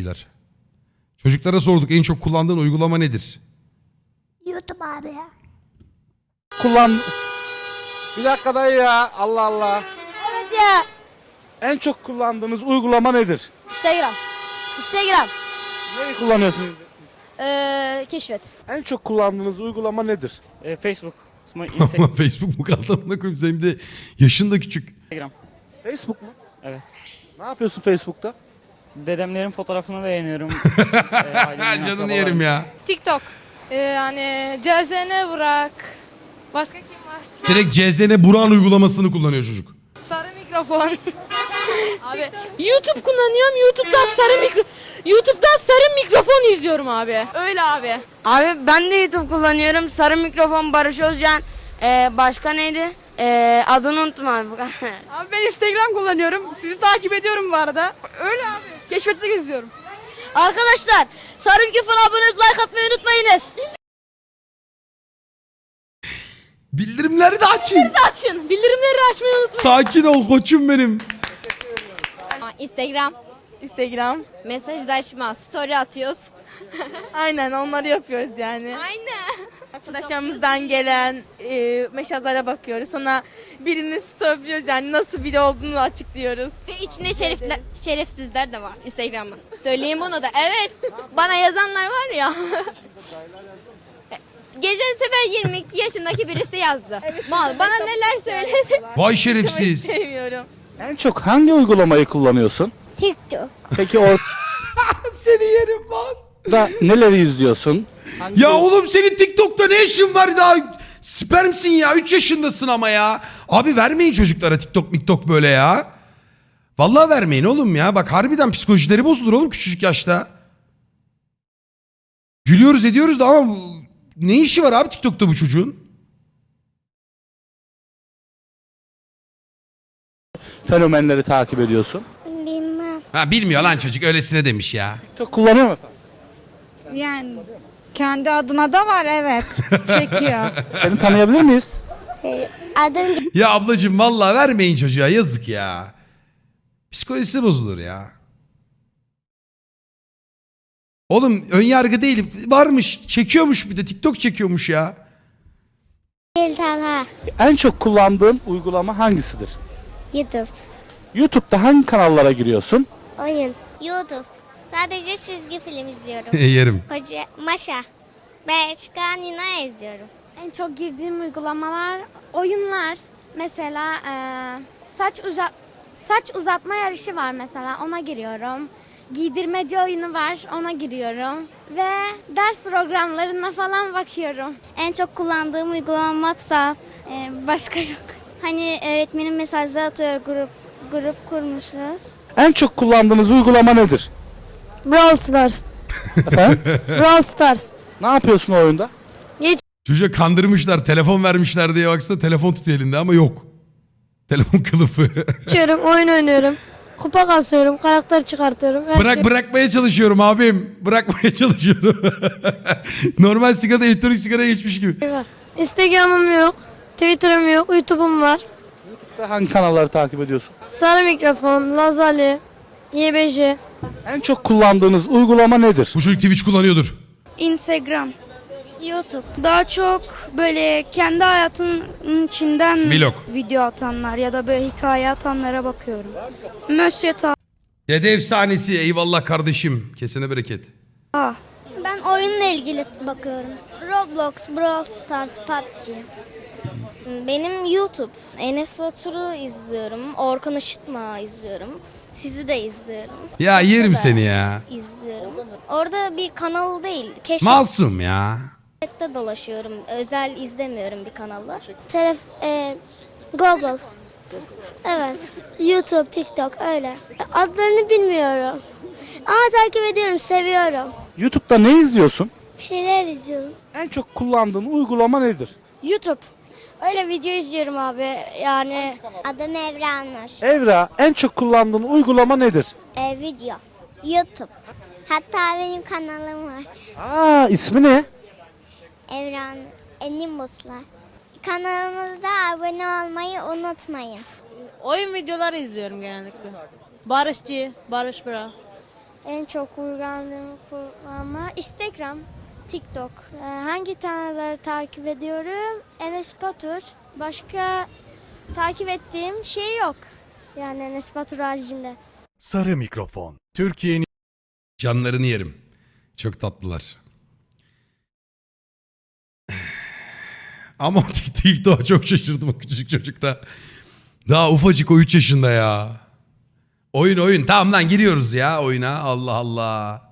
şeyler. Çocuklara sorduk en çok kullandığın uygulama nedir? YouTube abi ya. Kullan... Bir dakika dayı ya. Allah Allah. Evet ya. En çok kullandığınız uygulama nedir? Instagram. Instagram. Neyi kullanıyorsunuz? Ee, keşfet. En çok kullandığınız uygulama nedir? Ee, Facebook, Ama Instagram. Facebook mu kaldı amına koyayım senin de yaşın da küçük. Facebook mu? Evet. Ne yapıyorsun Facebook'ta? Dedemlerin fotoğrafını beğeniyorum. Ee, ailemin, Canını akrabalarımın. yerim ya. TikTok. Ee, yani CZN Burak. Başka kim var? Direkt CZN Buran uygulamasını kullanıyor çocuk. Sarı mikrofon. abi YouTube kullanıyorum. YouTube'dan sarı mikro YouTube'dan sarı mikrofon izliyorum abi. Öyle abi. Abi ben de YouTube kullanıyorum. Sarı mikrofon Barış Özcan. Ee, başka neydi? Ee, adını unuttum abi. Abi ben Instagram kullanıyorum. Sizi takip ediyorum bu arada. Öyle abi. Keşfette geziyorum. Arkadaşlar sarı mikrofona abone olup like atmayı unutmayınız. Bildirimleri de açın. Açın. Bildirimleri açmayı unutmayın. Sakin ol koçum benim. Instagram. Instagram. Mesajlaşma. Story atıyoruz. Aynen onları yapıyoruz yani. Aynen. Arkadaşlarımızdan gelen e, mesajlara bakıyoruz. Sonra birini stopliyoruz yani nasıl biri olduğunu açıklıyoruz. Ve içinde şerifler, şerefsizler de var Instagram'ın. Söyleyeyim bunu da. Evet. Bana yazanlar var ya. Geçen sefer 22 yaşındaki birisi yazdı. Mal bana neler söyledi. Vay şerefsiz. Sevmiyorum. En çok hangi uygulamayı kullanıyorsun? TikTok. Peki orada Seni yerim lan. neleri izliyorsun? Hangi Ya oğlum senin TikTok'ta ne işin var daha? Spermsin ya 3 yaşındasın ama ya. Abi vermeyin çocuklara TikTok miktok böyle ya. Vallahi vermeyin oğlum ya. Bak harbiden psikolojileri bozulur oğlum küçücük yaşta. Gülüyoruz ediyoruz da ama bu- ne işi var abi TikTok'ta bu çocuğun? fenomenleri takip ediyorsun? Bilmem. Ha bilmiyor lan çocuk öylesine demiş ya. TikTok kullanıyor musun? Yani kendi adına da var evet. Çekiyor. Seni tanıyabilir miyiz? Adım Ya ablacığım vallahi vermeyin çocuğa yazık ya. Psikolojisi bozulur ya. Oğlum ön yargı değil varmış çekiyormuş bir de TikTok çekiyormuş ya. Talha. En çok kullandığın uygulama hangisidir? YouTube. YouTube'da hangi kanallara giriyorsun? Oyun. YouTube. Sadece çizgi film izliyorum. Yerim. Koca Maşa. Başka Nina izliyorum. en çok girdiğim uygulamalar oyunlar. Mesela eee, saç uzat saç uzatma yarışı var mesela ona giriyorum. Giydirmece oyunu var ona giriyorum. Ve ders programlarına falan bakıyorum. En çok kullandığım uygulama WhatsApp. Ee, başka yok. Hani öğretmenim mesajlar atıyor grup grup kurmuşuz. En çok kullandığınız uygulama nedir? Brawl Stars. Efendim? Brawl Stars. ne yapıyorsun o oyunda? Çocuğa kandırmışlar telefon vermişler diye baksana telefon tutuyor elinde ama yok. Telefon kılıfı. Açıyorum, oyun oynuyorum. Kupa kasıyorum, karakter çıkartıyorum. Her Bırak şey. bırakmaya çalışıyorum abim. Bırakmaya çalışıyorum. Normal sigara elektronik sigara geçmiş gibi. var. Instagram'ım yok, Twitter'ım yok, YouTube'um var. Hangi kanalları takip ediyorsun? Sarı mikrofon, Lazali, YBJ. En çok kullandığınız uygulama nedir? Bu çocuk Twitch kullanıyordur. Instagram. YouTube. Daha çok böyle kendi hayatının içinden Vlog. video atanlar ya da böyle hikaye atanlara bakıyorum. Mösyö Dede efsanesi eyvallah kardeşim. Kesene bereket. Ben oyunla ilgili bakıyorum. Roblox, Brawl Stars, PUBG. Benim YouTube. Enes Batur'u izliyorum. Orkun Işıtma izliyorum. Sizi de izliyorum. Ya yerim da seni ya. İzliyorum. Orada bir kanal değil. Keşfette Masum ya. dolaşıyorum. Özel izlemiyorum bir kanallar. Telef e, Google. Evet. YouTube, TikTok öyle. Adlarını bilmiyorum. Ama takip ediyorum, seviyorum. YouTube'da ne izliyorsun? Bir şeyler izliyorum. En çok kullandığın uygulama nedir? YouTube. Öyle video izliyorum abi. Yani Adım Evra Nur. Evra en çok kullandığın uygulama nedir? E, video. YouTube. Hatta benim kanalım var. Aa ismi ne? Evren Enimuslar. Kanalımızda abone olmayı unutmayın. Oyun videoları izliyorum genellikle. Barışçı, Barış Bra. En çok uygulandığım kullanma Instagram, TikTok. Ee, hangi tanrıları takip ediyorum? Enes Batur. Başka takip ettiğim şey yok. Yani Enes Batur haricinde. Sarı Mikrofon. Türkiye'nin Canlarını yerim. Çok tatlılar. Ama TikTok'a çok şaşırdım o küçücük çocukta. Daha ufacık o 3 yaşında ya. Oyun oyun. Tamam lan giriyoruz ya oyuna. Allah Allah.